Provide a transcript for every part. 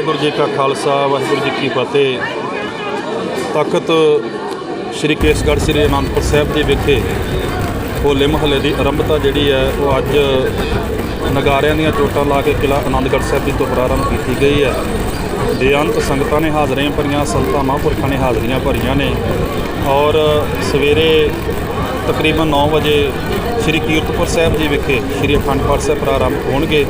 ਵਾਹਿਗੁਰੂ ਜੀ ਕਾ ਖਾਲਸਾ, ਵਾਹਿਗੁਰੂ ਜੀ ਕੀ ਫਤਿਹ। ਤਖਤ ਸ੍ਰੀ ਕੇਸਗੜ੍ਹ ਸ੍ਰੀ ਅਨੰਦਪੁਰ ਸਾਹਿਬ ਦੇ ਵਿਖੇ ਹੋਲੇ ਮਹੱਲੇ ਦੀ ਆਰੰਭਤਾ ਜਿਹੜੀ ਹੈ, ਉਹ ਅੱਜ ਨਗਾਰਿਆਂ ਦੀਆਂ ਚੋਟਾਂ ਲਾ ਕੇ ਕਿਲਾ ਆਨੰਦਗੜ੍ਹ ਸਾਹਿਬ ਦੀ ਤੋਂ ਪ੍ਰਾਰੰਭ ਕੀਤੀ ਗਈ ਹੈ। ਬੇਅੰਤ ਸੰਗਤਾਂ ਨੇ ਹਾਜ਼ਰੀਆਂ ਭਰੀਆਂ, ਸੰਤਾਂ ਮਹਾਂਪੁਰਖਾਂ ਨੇ ਹਾਜ਼ਰੀਆਂ ਭਰੀਆਂ ਨੇ ਔਰ ਸਵੇਰੇ ਤਕਰੀਬਨ 9 ਵਜੇ ਸ੍ਰੀ ਕੀਰਤਪੁਰ ਸਾਹਿਬ ਜੀ ਵਿਖੇ ਸ੍ਰੀ ਅਖੰਡ ਪਾਠ ਸਾਹਿਬ ਪ੍ਰਾਰੰਭ ਹੋਣਗੇ।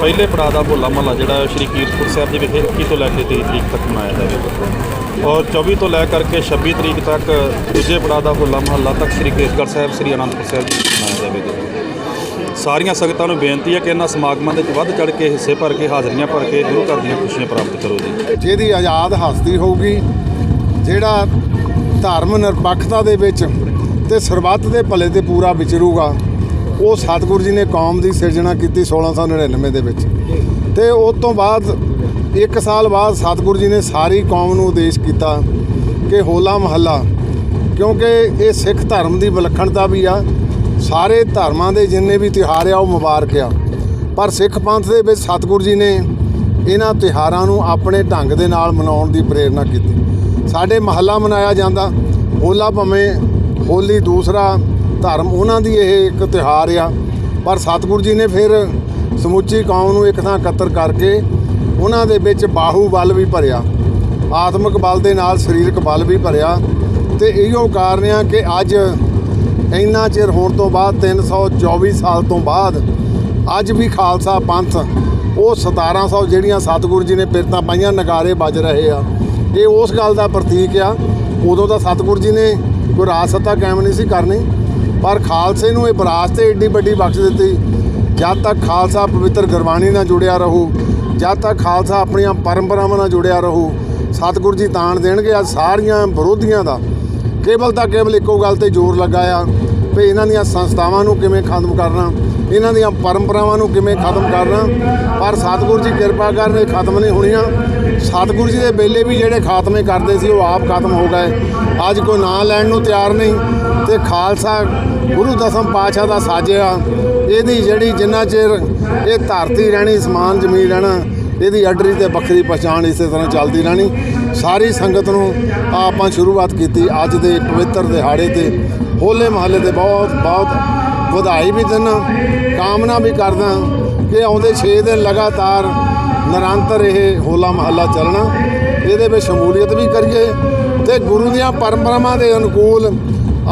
ਪਹਿਲੇ ਪੜਾਅ ਦਾ ਹੋਲਾ ਮਹੱਲਾ ਜਿਹੜਾ ਸ੍ਰੀ ਕੀਰਤਪੁਰ ਸਾਹਿਬ ਜੀ ਵਿਖੇ 21 ਤੋਂ ਲੈ ਕੇ 23 ਤਰੀਕ ਤੱਕ ਮਨਾਇਆ ਜਾਵੇਗਾ। ਔਰ 24 ਤੋਂ ਲੈ ਕਰਕੇ 26 ਤਰੀਕ ਤੱਕ ਦੂਜੇ ਪੜਾਅ ਦਾ ਹੋਲਾ ਮਹੱਲਾ ਤੱਕ ਸ੍ਰੀ ਕੇਸਗੜ੍ਹ ਸਾਹਿਬ, ਸ੍ਰੀ ਅਨੰਦਪੁਰ ਸਾਹਿਬ ਜੀ ਮਨਾਇਆ ਜਾਵੇਗਾ। ਸਾਰੀਆਂ ਸੰਗਤਾਂ ਨੂੰ ਬੇਨਤੀ ਹੈ ਕਿ ਇਹਨਾਂ ਸਮਾਗਮਾਂ ਦੇ ਵਿੱਚ ਵੱਧ ਚੜ ਕੇ ਹਿੱਸੇ ਭਰ ਕੇ, ਹਾਜ਼ਰੀਆਂ ਭਰ ਕੇ ਗੁਰੂ ਘਰ ਦੀਆਂ ਖੁਸ਼ੀਆਂ ਪ੍ਰਾਪਤ ਕਰੋ ਜੀ। ਜਿਹਦੀ ਆਜ਼ਾਦ ਹਸਤੀ ਹੋਊਗੀ, ਜਿਹੜਾ ਧਰਮ ਨਿਰਪੱਖਤਾ ਦੇ ਵਿੱਚ ਤੇ ਸਰਬੱਤ ਦੇ ਭਲੇ ਤੇ ਪੂਰਾ ਵਿਚਰੂਗਾ। ਉਹ ਸਤਿਗੁਰੂ ਜੀ ਨੇ ਕੌਮ ਦੀ ਸਿਰਜਣਾ ਕੀਤੀ 1699 ਦੇ ਵਿੱਚ। ਤੇ ਉਸ ਤੋਂ ਬਾਅਦ, ਇੱਕ ਸਾਲ ਬਾਅਦ ਸਤਿਗੁਰੂ ਜੀ ਨੇ ਸਾਰੀ ਕੌਮ ਨੂੰ ਉਦੇਸ਼ ਕੀਤਾ ਕਿ ਹੋਲਾ ਮਹੱਲਾ, ਕਿਉਂਕਿ ਇਹ ਸਿੱਖ ਧਰਮ ਦੀ ਵਿਲੱਖਣਤਾ ਵੀ ਆ। ਸਾਰੇ ਧਰਮਾਂ ਦੇ ਜਿੰਨੇ ਵੀ ਤਿਉਹਾਰ ਆ, ਉਹ ਮੁਬਾਰਕ ਆ। ਪਰ ਸਿੱਖ ਪੰਥ ਦੇ ਵਿੱਚ ਸਤਿਗੁਰੂ ਜੀ ਨੇ ਇਹਨਾਂ ਤਿਉਹਾਰਾਂ ਨੂੰ ਆਪਣੇ ਢੰਗ ਦੇ ਨਾਲ ਮਨਾਉਣ ਦੀ ਪ੍ਰੇਰਣਾ ਕੀਤੀ। ਸਾਡੇ ਮਹੱਲਾ ਮਨਾਇਆ ਜਾਂਦਾ। ਹੋਲਾ ਭਾਵੇਂ ਹੋਲੀ ਦੂਸਰਾ ਧਰਮ ਉਹਨਾਂ ਦੀ ਇਹ ਇੱਕ ਤਿਉਹਾਰ ਆ। ਪਰ ਸਤਿਗੁਰੂ ਜੀ ਨੇ ਫਿਰ ਸਮੁੱਚੀ ਕੌਮ ਨੂੰ ਇੱਕ ਥਾਂ ਇਕੱਤਰ ਕਰਕੇ ਉਹਨਾਂ ਦੇ ਵਿੱਚ ਬਾਹੂ ਬਲ ਵੀ ਭਰਿਆ, ਆਤਮਿਕ ਬਲ ਦੇ ਨਾਲ ਸਰੀਰਕ ਬਲ ਵੀ ਭਰਿਆ ਤੇ ਇਹੋ ਕਾਰਨ ਆ ਕਿ ਅੱਜ ਇੰਨਾ ਚਿਰ ਹੋਣ ਤੋਂ ਬਾਅਦ 324 ਸਾਲ ਤੋਂ ਬਾਅਦ ਅੱਜ ਵੀ ਖਾਲਸਾ ਪੰਥ ਉਹ 1700 ਜਿਹੜੀਆਂ ਸਤਿਗੁਰੂ ਜੀ ਨੇ ਪਿਰਤਾਂ ਪਾਈਆਂ, ਨਗਾਰੇ ਵੱਜ ਰਹੇ ਆ। ਇਹ ਉਸ ਗੱਲ ਦਾ ਪ੍ਰਤੀਕ ਆ। ਉਦੋਂ ਤਾਂ ਸਤਿਗੁਰੂ ਜੀ ਨੇ ਕੋਈ ਰਾਜ ਸੱਤਾ ਕਾਇਮ ਨਹੀਂ ਸੀ ਕਰਨੀ, ਪਰ ਖਾਲਸੇ ਨੂੰ ਇਹ ਵਿਰਾਸਤ 'ਤੇ ਏਡੀ ਵੱਡੀ ਬਖਸ਼ ਦਿੱਤੀ। ਜਦ ਤੱਕ ਖਾਲਸਾ ਪਵਿੱਤਰ ਗੁਰਬਾਣੀ ਨਾਲ ਜੁੜਿਆ ਰਹੂ, ਜਦ ਤੱਕ ਖਾਲਸਾ ਆਪਣੀਆਂ ਪਰੰਪਰਾਵਾਂ ਨਾਲ ਜੁੜਿਆ ਰਹੂ, ਸਤਿਗੁਰੂ ਜੀ ਤਾਣ ਦੇਣਗੇ ਆ ਸਾਰੀਆਂ ਵਿਰੋਧੀਆਂ ਦਾ। ਕੇਵਲ ਤਾਂ ਕੇਵਲ ਇੱਕੋ ਗੱਲ ਤੇ ਜ਼ੋਰ ਲੱਗਾ ਆ ਵੀ ਇਹਨਾਂ ਦੀਆਂ ਸੰਸਥਾਵਾਂ ਨੂੰ ਕਿਵੇਂ ਖਤਮ ਕਰਨਾ ਇਹਨਾਂ ਦੀਆਂ ਪਰੰਪਰਾਵਾਂ ਨੂੰ ਕਿਵੇਂ ਖਤਮ ਕਰਨਾ? ਪਰ ਸਤਿਗੁਰੂ ਜੀ ਕਿਰਪਾ ਕਰਨ ਇਹ ਖਤਮ ਨਹੀਂ ਹੋਣੀਆਂ। ਸਤਿਗੁਰੂ ਜੀ ਦੇ ਵੇਲੇ ਵੀ ਜਿਹੜੇ ਖਾਤਮੇ ਕਰਦੇ ਸੀ, ਉਹ ਆਪ ਖਤਮ ਹੋ ਗਏ। ਅੱਜ ਕੋਈ ਨਾਂ ਲੈਣ ਨੂੰ ਤਿਆਰ ਨਹੀਂ ਤੇ ਖਾਲਸਾ ਗੁਰੂ ਦਸਮ ਪਾਤਸ਼ਾਹ ਦਾ ਸਾਜਿਆ। ਇਹਦੀ ਜਿਹੜੀ ਜਿੰਨਾ ਚਿਰ ਇਹ ਧਰਤੀ ਰਹਿਣੀ, ਸਮਾਨ ਜ਼ਮੀਨ ਰਹਿਣਾ, ਇਹਦੀ ਅਡਰੀ ਤੇ ਵੱਖਰੀ ਪਛਾਣ ਇਸੇ ਤਰ੍ਹਾਂ ਚੱਲਦੀ ਰਹਿਣੀ। ਸਾਰੀ ਸੰਗਤ ਨੂੰ ਆਪਾਂ ਸ਼ੁਰੂਆਤ ਕੀਤੀ ਅੱਜ ਦੇ ਪਵਿੱਤਰ ਦਿਹਾੜੇ ਤੇ। ਹੋਲੇ ਮਹੱਲੇ ਤੇ ਬਹੁਤ ਬਹੁਤ ਵਧਾਈ ਵੀ ਦਿੰਦਾ, ਕਾਮਨਾ ਵੀ ਕਰਦਾ ਕਿ ਆਉਂਦੇ 6 ਦਿਨ ਲਗਾਤਾਰ ਨਿਰੰਤਰ ਇਹ ਹੋਲਾ ਮਹੱਲਾ ਚੱਲਣਾ, ਇਹਦੇ ਵਿੱਚ ਸ਼ਮੂਲੀਅਤ ਵੀ ਕਰੀਏ ਤੇ ਗੁਰੂ ਦੀਆਂ ਪਰੰਪਰਾਵਾਂ ਦੇ ਅਨੁਕੂਲ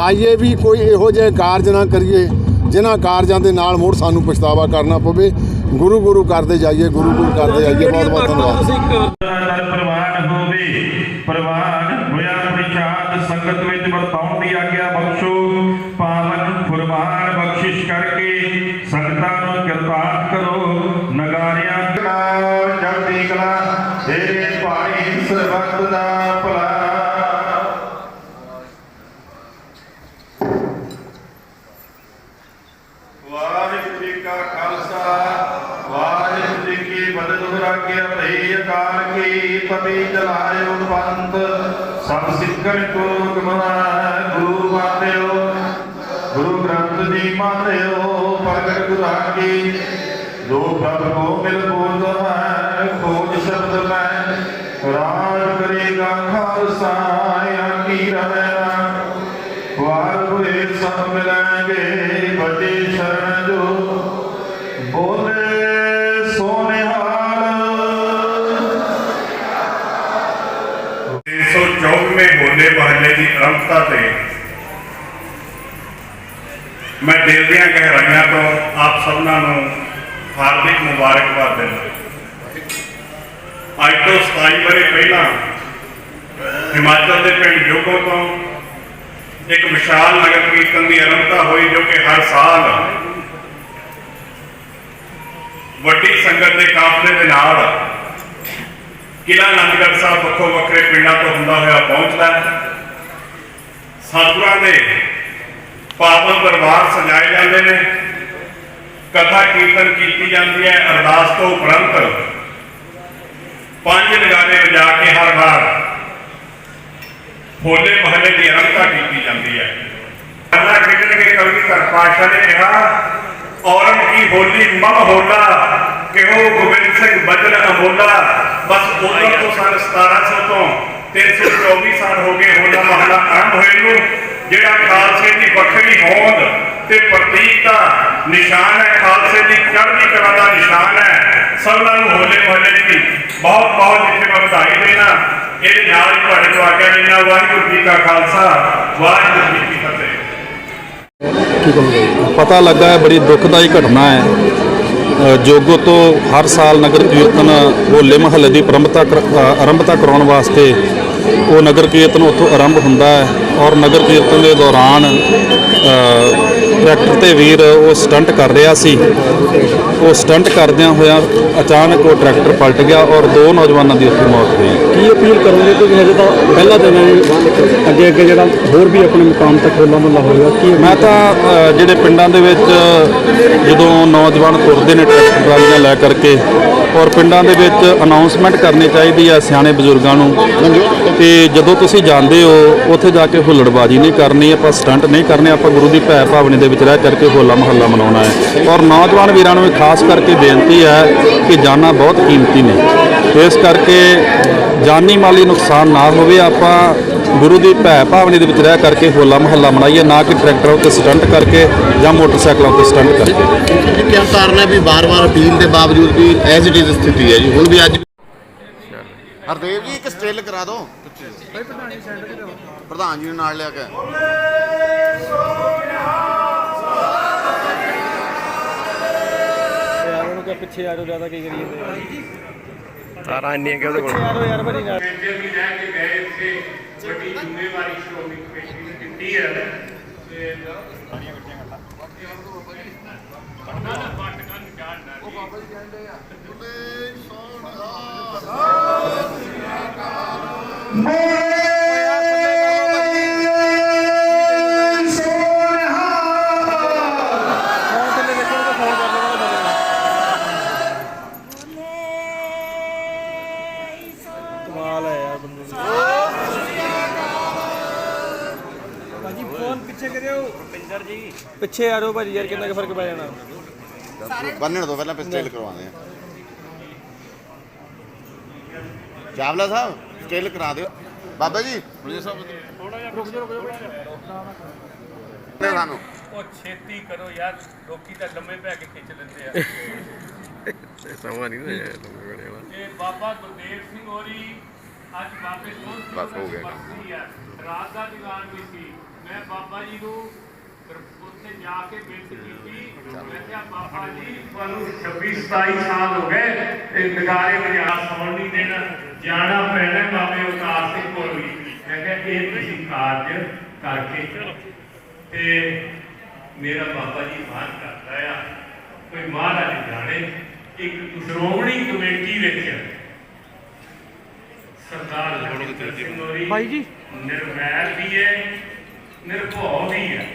ਆਈਏ ਵੀ ਕੋਈ ਇਹੋ ਜਿਹੇ ਕਾਰਜ ਨਾ ਕਰੀਏ, ਜਿਨ੍ਹਾਂ ਕਾਰਜਾਂ ਦੇ ਨਾਲ ਮੁੜ ਸਾਨੂੰ ਪਛਤਾਵਾ ਕਰਨਾ ਪਵੇ। ਗੁਰੂ ਗੁਰੂ ਕਰਦੇ ਜਾਈਏ, ਗੁਰੂ ਗੁਰੂ ਕਰਦੇ ਜਾਈਏ ਬਹੁਤ ਬਹੁਤ ਧੰਨਵਾਦ ਦਰ ਪ੍ਰਵਾਨ ਹੋਵੇ ਪ੍ਰਵਾਨ ਹੋਇਆ ਪ੍ਰਸ਼ਾਦ ਸੰਗਤ ਵਿੱਚ ਵਰਤਾਉਣ ਦੀ ਆਗਿਆ ਬਖਸ਼ੋ ਪਾਵਨ ਫੁਰਮਾਨ ਬਖਸ਼ਿਸ਼ ਕਰਕੇ ਸੰਗਤਾਂ ਨੂੰ ਕਿਰਪਾਨ ਕਰੋ ਨਗਾਰਿਆਂ ਕਲਾ ਜਪਦੀ ਕਲਾ ਤੇਰੇ ਭਾਣੀ ਸਰਬੱਤ ਦਾ ਭਲਾ ਵਾਹਿਗੁਰੂ ਜੀ ਕਾ ਖਾਲਸਾ ਵਾਹਿਗੁਰੂ ਜੀ ਕੀ ਫਤਿਹ ਭਈ ਅਕਾਲ ਕੀ ਪਤੀ ਚਲਾਇਓ ਪੰਥ ਸਭ ਸਿੱਖਣ ਕੋ ਗਮਨਾ ਗੁਰੂ ਮਾਨਿਓ, ਗੁਰੂ ਗ੍ਰੰਥ ਜੀ ਮਾਨਿਓ, ਪ੍ਰਗਟ ਗੁਰਾਗੀ ਜੋ ਪ੍ਰਭ ਕੋ ਮਿਲ ਬੋਧ ਹੈ, ਖੋਜ ਸ਼ਬਦ ਮੈਂ ਰਾਜ ਕਰੇਗਾ ਖਾਲਸਾ। 354ਵੇਂ ਹੋਲੇ ਮਹੱਲੇ ਦੀ ਆਰੰਭਤਾ ਤੇ ਮੈਂ ਦਿਲ ਦੀਆਂ ਗਹਿਰਾਈਆਂ ਤੋਂ ਆਪ ਸਭਨਾਂ ਨੂੰ ਹਾਰਦਿਕ ਮੁਬਾਰਕਬਾਦ ਦਿੰਦਾ ਅੱਜ ਤੋਂ 27 ਵਰੇ ਪਹਿਲਾਂ ਹਿਮਾਚਲ ਦੇ ਪਿੰਡ ਜੋਗੋ ਤੋਂ ਇੱਕ ਵਿਸ਼ਾਲ ਨਗਰ ਕੀਰਤਨ ਦੀ ਆਰੰਭਤਾ ਹੋਈ ਜੋ ਕਿ ਹਰ ਸਾਲ ਵੱਡੀ ਸੰਗਤ ਦੇ ਕਾਫਲੇ ਦੇ ਨਾਲ ਕਿਲਾ ਆਨੰਦਗੜ੍ਹ ਸਾਹਿਬ ਵੱਖੋ ਵੱਖਰੇ ਪਿੰਡਾਂ ਤੋਂ ਹੁੰਦਾ ਹੋਇਆ ਪਹੁੰਚਦਾ ਹੈ। ਸਤਿਗੁਰਾਂ ਦੇ ਪਾਵਨ ਦਰਬਾਰ ਸਜਾਏ ਜਾਂਦੇ ਨੇ। ਕਥਾ ਕੀਰਤਨ ਕੀਤੀ ਜਾਂਦੀ ਹੈ, ਅਰਦਾਸ ਤੋਂ ਉਪਰੰਤ ਪੰਜ ਨਗਾਰੇ ਵਜਾ ਕੇ ਹਰ ਵਾਰ ਹੋਲੇ ਮਹੱਲੇ ਦੀ ਆਰੰਭਤਾ ਕੀਤੀ ਜਾਂਦੀ ਹੈ। ਅੱਲਾ ਖੇਡਣਗੇ ਕਵੀ ਪਾਤਸ਼ਾਹ ਨੇ ਕਿਹਾ ਔਰਮ ਕੀ ਹੋਲੀ ਮਮ ਹੋਲਾ, ਕਿਹੋ ਗੋਬਿੰਦ ਸਿੰਘ ਬਚਨ ਅਮੋਲਾ ਬਸ ਉਦੋਂ ਤੋਂ ਸਨ 1700 ਤੋਂ 324 ਸਾਲ ਹੋ ਗਏ ਹੋਲਾ ਮਹੱਲਾ ਆਰੰਭ ਹੋਏ ਨੂੰ, ਜਿਹੜਾ ਖਾਲਸੇ ਦੀ ਵੱਖਰੀ ਹੋਂਦ ਤੇ ਪ੍ਰਤੀਕ ਦਾ ਨਿਸ਼ਾਨ ਹੈ, ਖਾਲਸੇ ਦੀ ਚੜ੍ਹਦੀ ਕਲਾ ਦਾ ਨਿਸ਼ਾਨ ਹੈ, ਸਭਨਾਂ ਨੂੰ ਹੋਲੇ ਮਹੱਲੇ ਦੀ ਬਹੁਤ ਬਹੁਤ ਜਿੱਥੇ ਮੈਂ ਵਧਾਈ ਦੇਣਾ, ਇਹਦੇ ਨਾਲ ਹੀ ਤੁਹਾਡੇ ਤੋਂ ਆਗਿਆ ਲੈਣਾ ਵਾਹਿਗੁਰੂ ਜੀ ਕਾ ਖਾਲਸਾ, ਵਾਹਿਗੁਰੂ ਜੀ ਕੀ ਫਤਿਹ। ਪਤਾ ਲੱਗਾ ਹੈ, ਬੜੀ ਦੁਖਦਾਈ ਘਟਨਾ ਹੈ। ਜੋਗੋ ਤੋਂ ਹਰ ਸਾਲ ਨਗਰ ਕੀਰਤਨ ਹੋਲੇ ਮਹੱਲੇ ਦੀ ਪ੍ਰੰਭਤਾ ਕਰ- ਆਰੰਭਤਾ ਕਰਾਉਣ ਵਾਸਤੇ ਉਹ ਨਗਰ ਕੀਰਤਨ ਉੱਥੋਂ ਆਰੰਭ ਹੁੰਦਾ ਹੈ ਔਰ ਨਗਰ ਕੀਰਤਨ ਦੇ ਦੌਰਾਨ ਟਰੈਕਟਰ ਤੇ ਵੀਰ ਉਹ ਸਟੰਟ ਕਰ ਰਿਹਾ ਸੀ। ਉਹ ਸਟੰਟ ਕਰਦਿਆਂ ਹੋਇਆਂ ਅਚਾਨਕ ਉਹ ਟਰੈਕਟਰ ਪਲਟ ਗਿਆ ਔਰ ਦੋ ਨੌਜਵਾਨਾਂ ਦੀ ਉੱਥੇ ਮੌਤ ਹੋਈ। ਕੀ ਅਪੀਲ ਕਰੋਗੇ ਕਿਉਂਕਿ ਹਜੇ ਤਾਂ ਪਹਿਲਾ ਦਿਨ ਹੈ ਅੱਗੇ ਅੱਗੇ ਜਿਹੜਾ ਹੋਰ ਵੀ ਆਪਣੇ ਮੁਕਾਮ ਤੱਕ ਹੋਲਾ ਮਹੱਲਾ ਹੋਏਗਾ, ਕੀ ਮੈਂ ਤਾਂ ਜਿਹੜੇ ਪਿੰਡਾਂ ਦੇ ਵਿੱਚ ਜਦੋਂ ਨੌਜਵਾਨ ਤੁਰਦੇ ਨੇ ਟਰੈਕਟਰ ਟਰਾਲੀਆਂ ਲੈ ਕਰਕੇ ਔਰ ਪਿੰਡਾਂ ਦੇ ਵਿੱਚ ਅਨਾਉਂਸਮੈਂਟ ਕਰਨੀ ਚਾਹੀਦੀ ਹੈ ਸਿਆਣੇ ਬਜ਼ੁਰਗਾਂ ਨੂੰ, ਤੇ ਜਦੋਂ ਤੁਸੀਂ ਜਾਂਦੇ ਹੋ, ਉੱਥੇ ਜਾ ਕੇ ਹੁੱਲੜਬਾਜ਼ੀ ਨਹੀਂ ਕਰਨੀ, ਆਪਾਂ ਸਟੰਟ ਨਹੀਂ ਕਰਨੇ, ਆਪਾਂ ਗੁਰੂ ਦੀ ਭੈ ਭਾਵਨੀ ਦੇ ਵਿੱਚ ਰਹਿ ਕਰਕੇ ਹੋਲਾ ਮਹੱਲਾ ਮਨਾਉਣਾ ਹੈ। ਔਰ ਨੌਜਵਾਨ ਵੀਰਾਂ ਨੂੰ ਵੀ ਖਾਸ ਕਰਕੇ ਬੇਨਤੀ ਹੈ ਕਿ ਜਾਨਾਂ ਬਹੁਤ ਕੀਮਤੀ ਨੇ। ਇਸ ਕਰਕੇ ਜਾਨੀ ਮਾਲੀ ਨੁਕਸਾਨ ਨਾ ਹੋਵੇ ਆਪਾਂ ਗੁਰੂ ਦੀ ਭੈ ਭਾਵਨੀ ਦੇ ਵਿੱਚ ਰਹਿ ਕਰਕੇ ਹੋਲਾ ਮਹੱਲਾ ਮਨਾਈਏ ਨਾ ਕਿ ਟਰੈਕਟਰਾਂ ਉੱਤੇ ਸਟੰਟ ਕਰਕੇ ਜਾਂ ਮੋਟਰਸਾਈਕਲਾਂ ਉੱਤੇ ਸਟੰਟ ਕਰਕੇ। ਕੀ ਕਾਰਨ ਹੈ ਵੀ ਬਾਰ-ਬਾਰ ਅਪੀਲ ਦੇ ਬਾਵਜੂਦ ਵੀ ਐਜ਼ ਇਟ ਇਜ਼ ਸਥਿਤੀ ਹੈ ਜੀ। ਹੁਣ ਵੀ ਅੱਜ ਹਰਦੇਵ ਜੀ ਇੱਕ ਸਟਿਲ ਕਰਾ ਦਿਓ। ਪ੍ਰਧਾਨ ਜੀ ਨੂੰ ਨਾਲ ਲਿਆ ਕੇ। ਪਿੱਛੇ ਆ ਜਾਓ ਜ਼ਿਆਦਾ ਕੀ ਕਰੀਏ ਤਾਰਾਂ ਇੰਨੀਆਂ ਕਿ ਉਹਦੇ ਕੋਲ? ਆ ਜਾਓ ਯਾਰ ਬੜੀ ਨਾਲ ਬੇਟੇ ਵੀ ਰਹਿ ਕੇ ਗਏ ਇੱਥੇ ਵੱਡੀ ਜ਼ਿੰਮੇਵਾਰੀ ਸ਼੍ਰੋਮਣੀ ਕਮੇਟੀ ਨੇ ਦਿੱਤੀ ਹੈ। ਤੇ ਫੋਨ ਕਮਾਲ ਹੈ ਯਾਰ ਬੰਦੇ ਦੀ। ਭਾਜੀ ਫੋਨ ਪਿੱਛੇ ਕਰਿਓ। ਰੁਪਿੰਦਰ ਜੀ। ਪਿੱਛੇ ਆ ਜਾਓ ਭਾਜੀ ਯਾਰ ਕਿੰਨਾ ਕੁ ਫ਼ਰਕ ਪੈ ਜਾਣਾ। ਬੰਨਣ ਤੋਂ ਪਹਿਲਾਂ ਸਟਿਲ ਕਰਵਾਉਂਦੇ ਆ। ਚਾਵਲਾ ਸਾਹਿਬ ਸਟਿਲ ਕਰਾ ਦਿਓ। ਬਾਬਾ ਜੀ। ਮੁਝੇ ਸਾਹਿਬ ਥੋੜਾ ਜਿਹਾ ਰੁਕ ਜਾਓ ਰੁਕ ਜਾਓ ਸਾਨੂੰ ਉਹ ਛੇਤੀ ਕਰੋ ਯਾਰ ਲੋਕੀ ਤਾਂ ਲੰਮੇ ਪੈ ਕੇ ਖਿੱਚ ਲੈਂਦੇ ਆ। ਸਮਾਂ ਨਹੀਂ ਨਾ ਲੰਮੇ ਬਣੇ ਵਾਲਾ ਇਹ ਬਾਬਾ ਗੁਰਦੇਵ ਸਿੰਘ ਹੋਰੀ ਅੱਜ ਬਾਬੇ ਸੋਹਣ ਸਿੰਘ ਬਸ ਹੋ ਗਿਆ। ਬਰਸੀ ਆ। ਰਾਤ ਦਾ ਦੀਵਾਨ ਵੀ ਸੀ। ਮੈਂ ਬਾਬਾ ਜੀ ਨੂੰ ਫਿਰ ਉੱਥੇ ਜਾ ਕੇ ਬੇਨਤੀ ਕੀਤੀ। ਮੈਂ ਕਿਹਾ ਬਾਬਾ ਜੀ ਤੁਹਾਨੂੰ 26 27 ਸਾਲ ਹੋ ਗਏ ਇਹ ਨਗਾਰੇ ਵਜਾ ਸੌਣ ਨਹੀਂ ਦੇਣਾ ਜਾਣਾ ਪੈਣਾ ਬਾਬੇ ਅਵਤਾਰ ਸਿੰਘ ਕੋਲ ਵੀ। ਮੈਂ ਕਿਹਾ ਇਹ ਤੁਸੀਂ ਕਾਰਜ ਕਰਕੇ ਤੇ ਮੇਰਾ ਬਾਬਾ ਜੀ ਬਾਹਰ ਕਰਦਾ ਆ। ਕੋਈ ਮਹਾਰਾਜ ਜਾਣੇ। ਇੱਕ ਸ਼੍ਰੋਮਣੀ ਕਮੇਟੀ ਵਿੱਚ ਸਰਦਾਰ ਲਖਵਿੰਦਰ ਸਿੰਘ ਹੋਰੀ ਭਾਈ ਜੀ। ਨਿਰਵੈਰ ਵੀ ਹੈ ਨਿਰਭਉ ਵੀ ਹੈ।